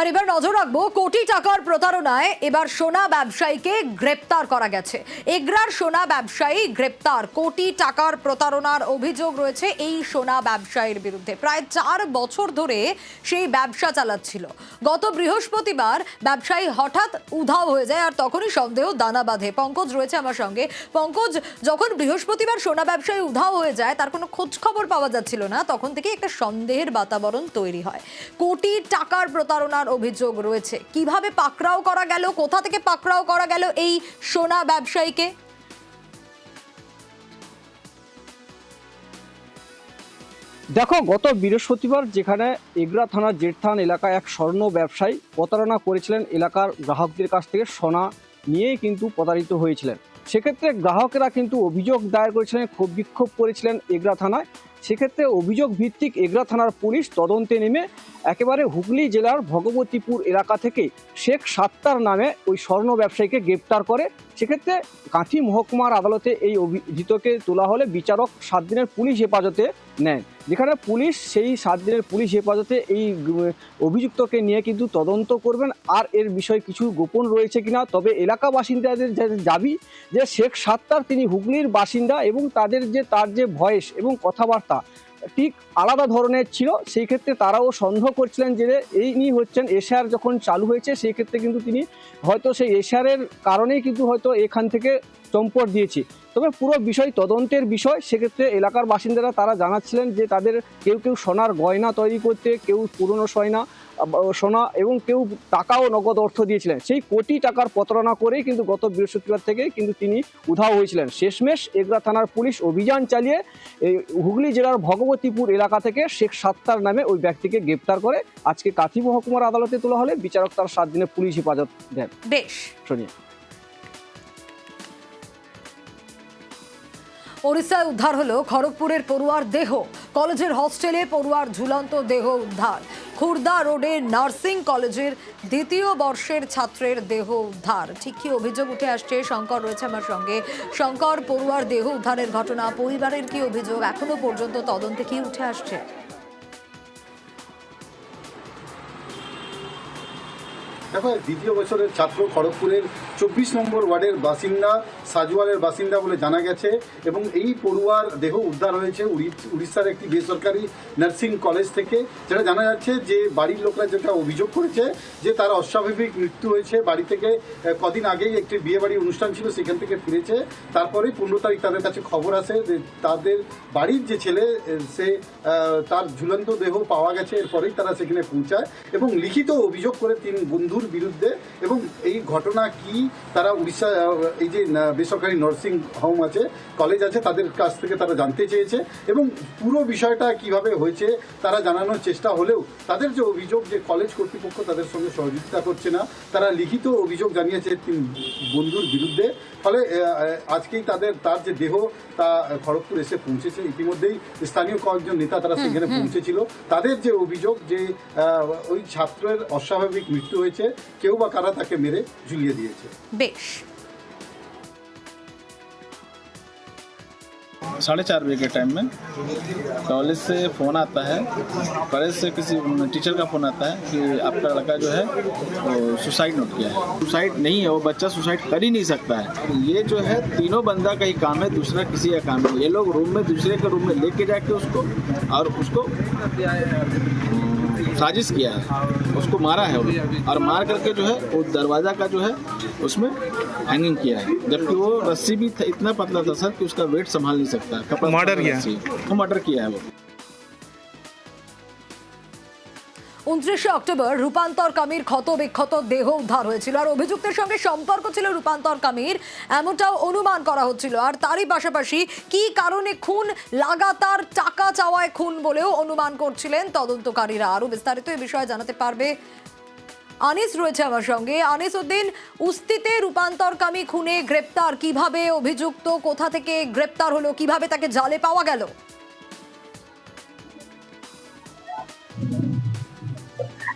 আর এবার নজর রাখব কোটি টাকার প্রতারণায়। এবার সোনা ব্যবসায়ীকে গ্রেপ্তার করা গেছে। এগরার সোনা ব্যবসায়ী গ্রেপ্তার। কোটি টাকার প্রতারণার অভিযোগ রয়েছে এই সোনা ব্যবসায়ীর বিরুদ্ধে। প্রায় চার বছর ধরে সেই ব্যবসা চালাচ্ছিল। গত বৃহস্পতিবার ব্যবসায়ী হঠাৎ উধাও হয়ে যায় আর তখনই সন্দেহ দানা বাঁধে। পঙ্কজ রয়েছে আমার সঙ্গে। পঙ্কজ, যখন বৃহস্পতিবার সোনা ব্যবসায়ী উধাও হয়ে যায়, তার কোনো খোঁজ খবর পাওয়া যাচ্ছিল না। তখন থেকে একটা সন্দেহের বাতাবরণ তৈরি হয়। কোটি টাকার প্রতারণার অভিযোগ রয়েছে। কীভাবে পাকড়াও করা গেল? কোথা থেকে পাকড়াও করা গেল এই সোনা ব্যবসায়ীকে? দেখো, গত বৃহস্পতিবার যেখানে এগরা থানার জেঠথান এলাকায় এক স্বর্ণ ব্যবসায়ী প্রতারণা করেছিলেন এলাকার গ্রাহকদের কাছ থেকে সোনা নিয়েই কিন্তু প্রতারিত হয়েছিলেন। সেক্ষেত্রে গ্রাহকেরা কিন্তু অভিযোগ দায়ের করেছিলেন, ক্ষোভ বিক্ষোভ করেছিলেন এগরা থানায়। সেক্ষেত্রে অভিযোগ ভিত্তিক এগরা থানার পুলিশ তদন্তে নেমে একেবারে হুগলি জেলার ভগবতীপুর এলাকা থেকে শেখ সাত্তার নামে ওই স্বর্ণ ব্যবসায়ীকে গ্রেপ্তার করে সেক্ষেত্রে কাঁথি মহকুমার আদালতে এই অভিযুক্তকে তোলা হলে বিচারক সাত দিনের পুলিশ হেফাজতে নেন। যেখানে পুলিশ সেই সাত দিনের পুলিশ হেফাজতে এই অভিযুক্তকে নিয়ে কিন্তু তদন্ত করবেন। আর এর বিষয়ে কিছু গোপন রয়েছে কিনা, তবে এলাকা বাসিন্দাদের দাবি যে শেখ সাত্তার, তিনি হুগলির বাসিন্দা এবং তাদের যে, তার যে ভয়েস এবং কথাবার্তা ঠিক আলাদা ধরনের ছিল, সেই ক্ষেত্রে তারাও সন্দেহ করছিলেন যে এই নিয়ে হচ্ছেন এশিয়ার যখন চালু হয়েছে, সেই ক্ষেত্রে কিন্তু তিনি হয়তো সেই এশিয়ারের কারণেই কিন্তু হয়তো এখান থেকে চম্পট দিয়েছি। তবে পুরো বিষয় তদন্তের বিষয়, সেক্ষেত্রে এলাকার বাসিন্দারা তারা জানাচ্ছিলেন যে তাদের কেউ কেউ সোনার গয়না তৈরি করতে, কেউ পুরনো সয়না সোনা এবং কেউ টাকাও নগদ অর্থ দিয়েছিলেন। সেই কোটি টাকার প্রতারণা করেই কিন্তু গত বৃহস্পতিবার থেকে কিন্তু তিনি উধাও হয়েছিলেন। শেষমেশ এগরা থানার পুলিশ অভিযান চালিয়ে এই হুগলি জেলার ভগবতীপুর এলাকা থেকে শেখ সাত্তার নামে ওই ব্যক্তিকে গ্রেপ্তার করে আজকে কাথি মহকুমার আদালতে তোলা হলে বিচারক তার সাত দিনের পুলিশ হেফাজত দেন। বেশ। সোনিয়া ওড়িশায় উদ্ধার হলো খড়গপুরের পড়ুয়ার দেহ। কলেজের হস্টেলে পড়ুয়ার ঝুলন্ত দেহ উদ্ধার। খুর্দা রোডের নার্সিং কলেজের দ্বিতীয় বর্ষের ছাত্রের দেহ উদ্ধার। ঠিক কি অভিযোগ উঠে আসছে? শঙ্কর রয়েছে আমার সঙ্গে। শঙ্কর, পড়ুয়ার দেহ উদ্ধারের ঘটনা, পরিবারের কি অভিযোগ? এখনও পর্যন্ত তদন্তে কি উঠে আসছে? দেখো দ্বিতীয় বছরের ছাত্র খড়গপুরের চব্বিশ নম্বর ওয়ার্ডের বাসিন্দা, সাজওয়ালের বাসিন্দা বলে জানা গেছে এবং এই পড়ুয়ার দেহ উদ্ধার হয়েছে উড়িষ্যার একটি বেসরকারি নার্সিং কলেজ থেকে। যেটা জানা যাচ্ছে যে বাড়ির লোকরা যেটা অভিযোগ করেছে যে তার অস্বাভাবিক মৃত্যু হয়েছে। বাড়ি থেকে কদিন আগেই একটি বিয়ে বাড়ি অনুষ্ঠান ছিল, সেখান থেকে ফিরেছে। তারপরে পনেরো তারিখ তাদের কাছে খবর আসে যে তাদের বাড়ির যে ছেলে সে তার ঝুলন্ত দেহ পাওয়া গেছে। এরপরেই তারা সেখানে পৌঁছায় এবং লিখিত অভিযোগ করে তিন বন্ধুর বিরুদ্ধে। এবং এই ঘটনা কি তারা উড়িষ্যা এই যে বেসরকারি নার্সিং হোম আছে কলেজ আছে তাদের কাছ থেকে তারা জানতে চেয়েছে এবং পুরো বিষয়টা কীভাবে হয়েছে তারা জানানোর চেষ্টা হলেও তাদের যে অভিযোগ যে কলেজ কর্তৃপক্ষ তাদের সঙ্গে সহযোগিতা করছে না তারা লিখিত অভিযোগ জানিয়েছে তিন বন্ধুর বিরুদ্ধে। ফলে আজকেই তাদের তার যে দেহ তা খড়গপুর এসে পৌঁছেছে। ইতিমধ্যেই স্থানীয় কয়েকজন নেতা তারা সেখানে পৌঁছেছিল। তাদের যে অভিযোগ যে ওই ছাত্রের অস্বাভাবিক মৃত্যু হয়েছে কেউ বা কারা তাকে মেরে ঝুলিয়ে দিয়েছে। বেশ साढ़े चार बजे के टाइम में कॉलेज से फ़ोन आता है कॉलेज से किसी टीचर का फ़ोन आता है कि आपका लड़का जो है, वो सुसाइड नोट किया है। सुसाइड नहीं है, वो बच्चा सुसाइड कर ही नहीं सकता है। ये जो है, तीनों बंदा का ही काम है, दूसरा किसी का काम नहीं ये लोग रूम में, दूसरे के रूम में लेके जाके उसको, और उसको साजिश किया है। उसको मारा है और मार करके जो है वो दरवाज़ा का जो है उसमें हैंगिंग किया है। जबकि वो रस्सी भी था, इतना पतला था सर कि उसका वेट संभाल नहीं सकता। कपड़ा मर्डर किया वो मर्डर किया है वो। উনত্রিশে অক্টোবর রূপান্তর কামির ক্ষত বিক্ষত দেহ উদ্ধার হয়েছিল। আর অভিযুক্তের সঙ্গে সম্পর্ক ছিল রূপান্তর কামির, এমনটাও অনুমান করা হচ্ছিল। আর তারই পাশাপাশি কি কারণে খুন, লাগাতার টাকা চাওয়ায় খুন বলেও অনুমান করছিলেন তদন্তকারীরা। আরও বিস্তারিত এই বিষয়ে জানাতে পারবে আনিস রয়েছে আমার সঙ্গে। আনিস উদ্দিন, উস্তিতে রূপান্তরকামী খুনে গ্রেপ্তার কীভাবে অভিযুক্ত, কোথা থেকে গ্রেপ্তার হলো, কীভাবে তাকে জালে পাওয়া গেল?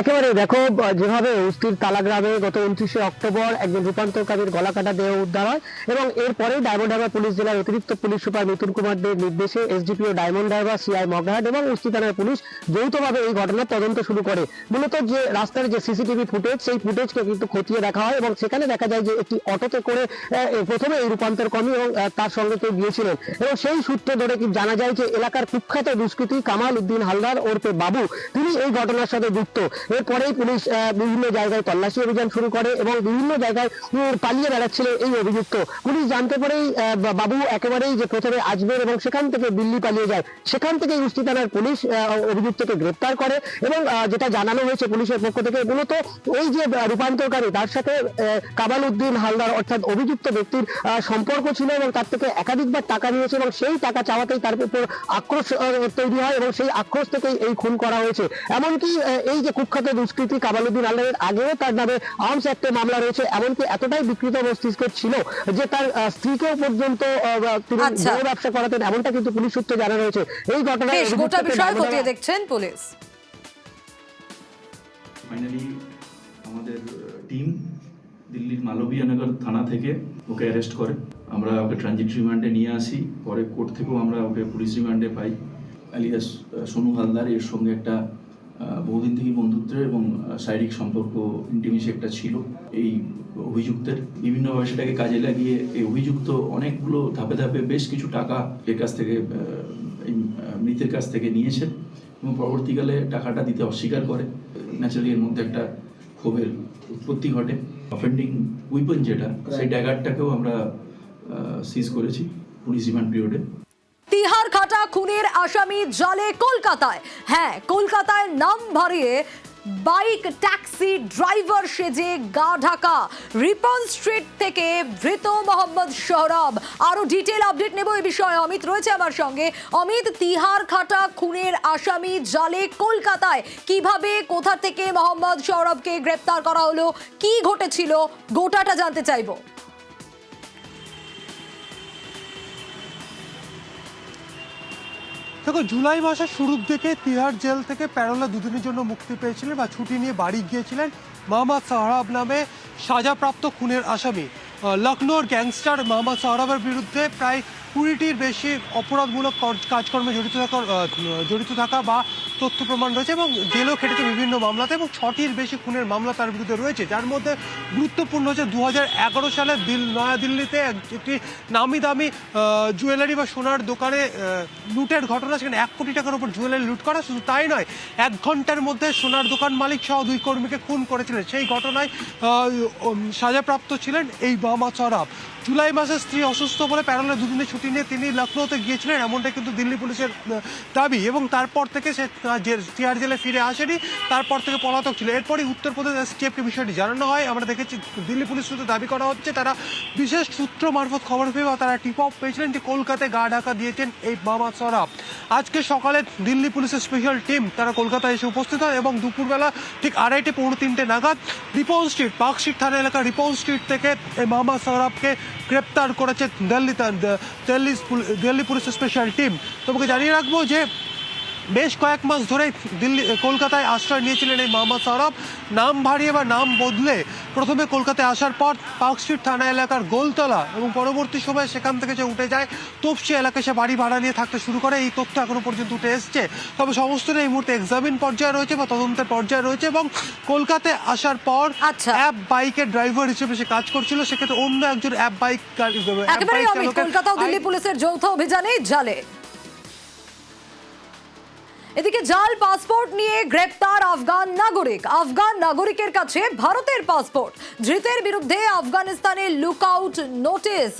একেবারে দেখো, যেভাবে উস্তির তালা গ্রামে গত উনত্রিশে অক্টোবর একজন রূপান্তরকারীর গলা কাটা দেহ উদ্ধার হয় এবং এরপরেই ডায়মন্ড হারবার পুলিশ জেলার অতিরিক্ত পুলিশ সুপার মিতুন কুমার দের নির্দেশে SDPO diamond Harbour CI Magrahat এবং উস্তি থানার পুলিশ যৌথভাবে এই ঘটনার তদন্ত শুরু করে। মূলত যে রাস্তার যে সিসিটিভি ফুটেজ, সেই ফুটেজকে কিন্তু খতিয়ে দেখা হয় এবং সেখানে দেখা যায় যে একটি অটোতে করে প্রথমে এই রূপান্তর কর্মী এবং তার সঙ্গে কেউ গিয়েছিলেন। এবং সেই সূত্র ধরে কি জানা যায় যে এলাকার কুখ্যাত দুষ্কৃতী কামাল উদ্দিন হালদার ওরফে বাবু, তিনি এই ঘটনার সাথে যুক্ত। এরপরেই পুলিশ বিভিন্ন জায়গায় তল্লাশি অভিযান শুরু করে এবং বিভিন্ন জায়গায় পালিয়ে বেড়াচ্ছিলেন এই অভিযুক্ত। পুলিশ জানতে পারেই বাবু একেবারেই যে প্রথমে আজমের এবং সেখান থেকে দিল্লি পালিয়ে যায়, সেখান থেকে উস্তি থানার পুলিশ অভিযুক্তকে গ্রেপ্তার করে এবং যেটা জানানো হয়েছে পুলিশের পক্ষ থেকে, মূলত ওই যে রূপান্তরকারী, তার সাথে কামাল উদ্দিন হালদার অর্থাৎ অভিযুক্ত ব্যক্তির সম্পর্ক ছিল এবং তার থেকে একাধিকবার টাকা নিয়েছে এবং সেই টাকা চাওয়াতেই তার উপর আক্রোশ তৈরি হয় এবং সেই আক্রোশ থেকেই এই খুন করা হয়েছে। এমনকি এই যে কুখ্যাত দুষ্কৃতী কামালুদ্দিন হালদারের আগেও তার নামে আর্মস অ্যাক্টে মামলা রয়েছে এমনকি এতটাই বিকৃত মস্তিষ্কের ছিল যে তার স্ত্রীকেও পর্যন্ত তিনি আচ্ছা। ব্যবসা করাতেন এমনটা কিন্তু পুলিশ সূত্রে জানা রয়েছে। এই ঘটনায় গোটা বিষয় খতিয়ে দেখছেন পুলিশ। ফাইনালি আমাদের টিম দিল্লির মালবিয়ানগর থানা থেকে ওকে অ্যারেস্ট করে। আমরা ওকে ট্রানজিট রিমান্ডে নিয়ে আসি। পরে কোর্ট থেকেও আমরা ওকে পুলিশ রিমান্ডে পাই। আলিয়াস সোনু হালদার এর সঙ্গে একটা বহুদিন থেকে বন্ধুত্বের এবং শারীরিক সম্পর্ক ইন্টিমেসি একটা ছিল এই অভিযুক্তের। বিভিন্নভাবে সেটাকে কাজে লাগিয়ে এই অভিযুক্ত অনেকগুলো ধাপে ধাপে বেশ কিছু টাকা এর কাছ থেকে এই মৃতের কাছ থেকে নিয়েছে এবং পরবর্তীকালে টাকাটা দিতে অস্বীকার করে। ন্যাচারালি এর মধ্যে একটা ক্ষোভের উৎপত্তি ঘটে। অফেন্ডিং উইপন যেটা সেই ড্যাগারটাকেও আমরা সিজ করেছি পুলিশ রিমান্ড পিরিয়ডে তিহার খাটা খুনের আসামি জলে কলকাতায়। হ্যাঁ কলকাতায় নাম ভারিয়ে বাইক, ট্যাক্সি, ড্রাইভার সেজে গা ঢাকা। রিপন স্ট্রিট থেকে ধৃত মোহাম্মদ সৌরভ আরও ডিটেল আপডেট নেব এই বিষয়ে। অমিত রয়েছে আমার সঙ্গে। অমিত, তিহার খাটা খুনের আসামি জালে কলকাতায়। কীভাবে, কোথা থেকে মোহাম্মদ সৌরভকে গ্রেপ্তার করা হলো? কি ঘটেছিল? গোটাটা জানতে চাইব। দেখো, জুলাই মাসের শুরুর দিকে তিহার জেল থেকে প্যারোলা দুদিনের জন্য মুক্তি পেয়েছিলেন বা ছুটি নিয়ে বাড়ি গিয়েছিলেন মোহাম্মদ সাহরাব নামে সাজাপ্রাপ্ত খুনের আসামি। লখনৌর গ্যাংস্টার মোহাম্মদ সাহরাবের বিরুদ্ধে প্রায় কুড়িটির বেশি অপরাধমূলক কাজকর্মে জড়িত থাকা জড়িত থাকা বা তথ্য প্রমাণ রয়েছে এবং জেলও খেটেছে বিভিন্ন মামলাতে এবং ছটির বেশি খুনের মামলা তার বিরুদ্ধে রয়েছে, যার মধ্যে গুরুত্বপূর্ণ হচ্ছে দু সালে দিল নয়াদিল্লিতে একটি নামি দামি জুয়েলারি বা সোনার দোকানে লুটের ঘটনা, সেখানে এক কোটি টাকার উপর জুয়েলারি লুট করা, শুধু তাই নয়, এক ঘণ্টার মধ্যে সোনার দোকান মালিক সহ দুই কর্মীকে খুন করেছিলেন। সেই ঘটনায় সাজাপ্রাপ্ত ছিলেন এই মোহাম্মদ সরাব জুলাই মাসে স্ত্রী অসুস্থ বলে প্যারোলে দুদিনের ছুটি নিয়ে তিনি লখনৌতে গিয়েছিলেন এমনটা কিন্তু দিল্লি পুলিশের দাবি। এবং তারপর থেকে সে তিহার জেলে ফিরে আসেনি। তারপর থেকে পলাতক ছিল। এরপরই উত্তরপ্রদেশ এসটিএফকে বিষয়টি জানানো হয়। আমরা দেখেছি দিল্লি পুলিশ সূত্রে দাবি করা হচ্ছে, তারা বিশেষ সূত্র মারফত খবর পেয়ে বা তারা টিপ অফ পেয়েছিলেন যে কলকাতায় গা ঢাকা দিয়েছেন এই মোহাম্মদ সরাব। আজকে সকালে দিল্লি পুলিশের স্পেশাল টিম তারা কলকাতায় এসে উপস্থিত হয় এবং দুপুরবেলা ঠিক আড়াইটে পৌনে তিনটে নাগাদ, রিপন স্ট্রিট পার্ক স্ট্রিট থানা এলাকার রিপন স্ট্রিট থেকে এই মামা সরাবকে গ্রেপ্তার করেছে দিল্লি দিল্লি দিল্লি পুলিশের স্পেশাল টিম। তোমাকে জানিয়ে রাখব যে বেশ কয়েক মাস ধরে দিল্লি কলকাতায় আশ্রয় নিয়েছিলেন এই মোহাম্মদ সৌরভ নাম ভারিয়ে বা নাম বদলে প্রথমে কলকাতায় আসার পর পার্ক স্ট্রিট থানা এলাকার গোলতলা এবং পরবর্তী সময়ে সেখান থেকে যে উঠে যায়। তপসি এলাকায় সে বাড়ি ভাড়া নিয়ে থাকতে শুরু করে। এই তথ্য এখনও পর্যন্ত উঠে এসছে। তবে সমস্তটা এই মুহূর্তে এক্সামিন পর্যায়ে রয়েছে বা তদন্তের পর্যায়ে রয়েছে এবং কলকাতায় আসার পর আচ্ছা। অ্যাপ বাইকের ড্রাইভার হিসেবে সে কাজ করছিল। সেক্ষেত্রে অন্য একজন অ্যাপ বাইক কলকাতা দিল্লি পুলিশের যৌথ অভিযানে জালে এদিকে জাল পাসপোর্ট নিয়ে গ্রেপ্তার আফগান নাগরিক। আফগান নাগরিকের কাছে ভারতের পাসপোর্ট। ধৃতের বিরুদ্ধে আফগানিস্তানের লুকআউট নোটিশ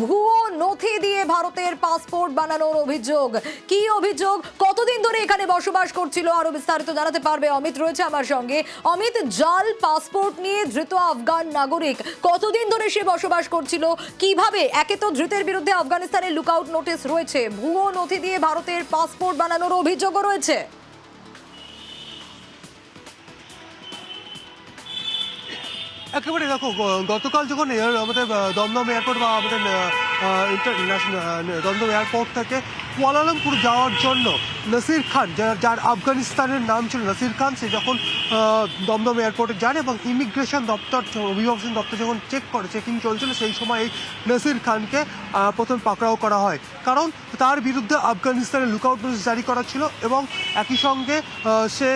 ভুয়ো নথি দিয়ে ভারতের পাসপোর্ট বানানোর অভিযোগ। কি অভিযোগ? কতদিন ধরে এখানে বসবাস করছিল? আরও বিস্তারিত জানাতে পারবে অমিত রয়েছে আমার সঙ্গে। অমিত, জাল পাসপোর্ট নিয়ে ধৃত আফগান নাগরিক কতদিন ধরে সে বসবাস করছিল? কীভাবে? একে তো ধৃতের বিরুদ্ধে আফগানিস্তানের লুকআউট নোটিশ রয়েছে। ভুয়ো নথি দিয়ে ভারতের পাসপোর্ট বানানোর অভিযোগও রয়েছে। একেবারে দেখো গতকাল যখন আমাদের দমদম এয়ারপোর্ট বা আমাদের ইন্টারন্যাশনাল দমদম এয়ারপোর্ট থেকে কুয়ালালামপুর যাওয়ার জন্য নাসির খান, যার যার আফগানিস্তানের নাম ছিল নাসির খান, সে যখন দমদম এয়ারপোর্টে যান এবং ইমিগ্রেশন দপ্তর অভিবাসন দপ্তর যখন চেক করে চেকিং চলছিল, সেই সময় এই নাসির খানকে প্রথম পাকড়াও করা হয়। কারণ তার বিরুদ্ধে আফগানিস্তানে লুকআউট নোটিশ জারি করা ছিল এবং একই সঙ্গে সে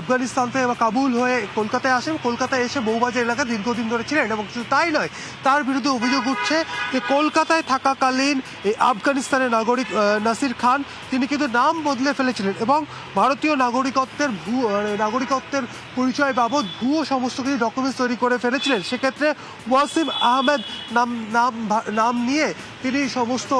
আফগানিস্তান থেকে বা কাবুল হয়ে কলকাতায় আসেন কলকাতায় এসে বউবাজার এলাকায় দীর্ঘদিন ধরে ছিলেন এবং শুধু তাই নয়, তার বিরুদ্ধে অভিযোগ উঠছে যে কলকাতায় থাকাকালীন এই আফগানিস্তানের নাগরিক নাসির খান, তিনি কিন্তু নাম বদলে ফেলেছিলেন এবং ভারতীয় নাগরিকত্বের ভূ নাগরিকত্বের পরিচয় বাবদ ভুয়ো সমস্ত কিছু ডকুমেন্টস তৈরি করে ফেলেছিলেন। সেক্ষেত্রে ওয়াসিম আহমেদ নাম নাম নাম নিয়ে তিনি সমস্ত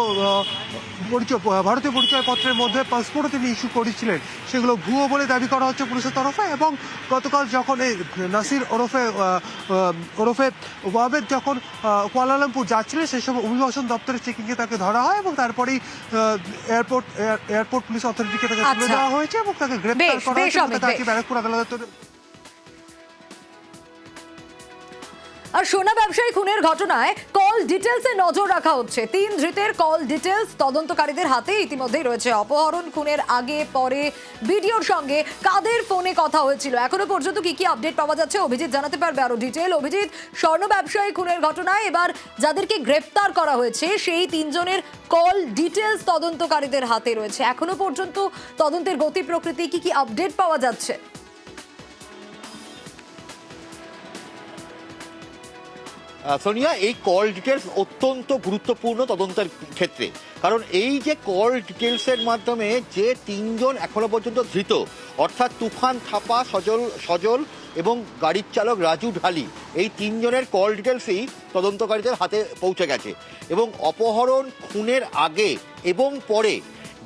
পরিচয় ভারতীয় পরিচয়পত্রের মধ্যে পাসপোর্টও তিনি ইস্যু করেছিলেন সেগুলো ভুয়ো বলে দাবি করা হচ্ছে পুলিশের তরফে এবং গতকাল যখন এই নাসির ওরফে ওরফে ওয়াবেদ যখন কুয়ালালামপুর যাচ্ছিলেন সেই সময় অভিবাসন দপ্তরের চেকিংয়ে তাকে ধরা হয় এবং তারপরেই এয়ারপোর্ট এয়ারপোর্ট পুলিশ অথরিটিকে তাকে তুলে আচ্ছা। দেওয়া হয়েছে এবং তাকে গ্রেপ্তার করা হয়েছে তাকে ব্যারাকপুর আদালতে আর সোনা ব্যবসায়ী খুনের ঘটনায় কল ডিটেলসে নজর রাখা হচ্ছে। তিন ধৃতের কল ডিটেলস তদন্তকারীদের হাতে ইতিমধ্যেই রয়েছে। অপহরণ, খুনের আগে, পরে, ভিডিওর সঙ্গে কাদের ফোনে কথা হয়েছিল? এখনও পর্যন্ত কি কি আপডেট পাওয়া যাচ্ছে? অভিজিৎ জানাতে পারবে আরও ডিটেল অভিজিৎ, স্বর্ণ ব্যবসায়ী খুনের ঘটনায় এবার যাদেরকে গ্রেপ্তার করা হয়েছে, সেই তিনজনের কল ডিটেলস তদন্তকারীদের হাতে রয়েছে। এখনও পর্যন্ত তদন্তের গতি প্রকৃতি কি কি আপডেট পাওয়া যাচ্ছে? সোনিয়া, এই কল ডিটেলস অত্যন্ত গুরুত্বপূর্ণ তদন্তের ক্ষেত্রে। কারণ এই যে কল ডিটেলসের মাধ্যমে যে তিনজন এখনও পর্যন্ত ধৃত, অর্থাৎ তুফান, থাপা, সজল সজল এবং গাড়ির চালক রাজু ঢালি, এই তিনজনের কল ডিটেলসই তদন্তকারীদের হাতে পৌঁছে গেছে। এবং অপহরণ খুনের আগে এবং পরে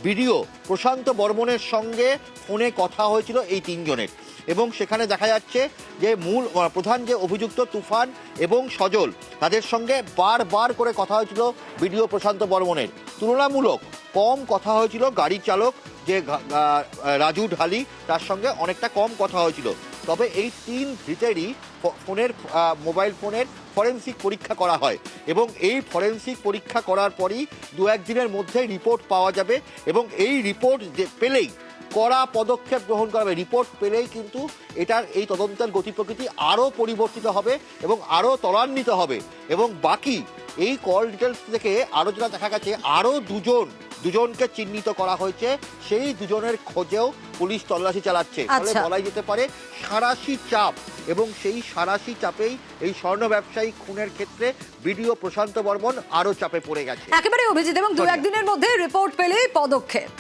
বিডিও প্রশান্ত বর্মনের সঙ্গে ফোনে কথা হয়েছিল এই তিনজনের। এবং সেখানে দেখা যাচ্ছে যে মূল প্রধান যে অভিযুক্ত তুফান এবং সজল, তাদের সঙ্গে বারবার করে কথা হয়েছিল বিডিও প্রশান্ত বর্মনের। তুলনামূলক কম কথা হয়েছিল গাড়ি চালক যে রাজু ঢালি, তার সঙ্গে অনেকটা কম কথা হয়েছিল। তবে এই তিন ধৃতেরই ফোনের মোবাইল ফোনের ফরেন্সিক পরীক্ষা করা হয় এবং এই ফরেন্সিক পরীক্ষা করার পরই দু একদিনের মধ্যে রিপোর্ট পাওয়া যাবে এবং এই রিপোর্ট যে পেলেই কড়া পদক্ষেপ গ্রহণ করা হবে। রিপোর্ট পেলেই কিন্তু এটার এই তদন্তের গতি প্রকৃতি আরও পরিবর্তিত হবে এবং আরও ত্বরান্বিত হবে। এবং বাকি এই কল ডিটেলস থেকে আরও যেটা দেখা গেছে আরও দুজন দুজনকে চিহ্নিত করা হয়েছে। সেই দুজনের খোঁজেও পুলিশ তল্লাশি চালাচ্ছে। ফলে আচ্ছা। বলাই যেতে পারে সারাশি চাপ এবং সেই সারাশি চাপেই এই স্বর্ণ ব্যবসায়ী খুনের ক্ষেত্রে বিডিও প্রশান্ত বর্মন আরও চাপে পড়ে গেছে। একেবারে অভিজিৎ এবং দু একদিনের মধ্যে রিপোর্ট পেলে পদক্ষেপ।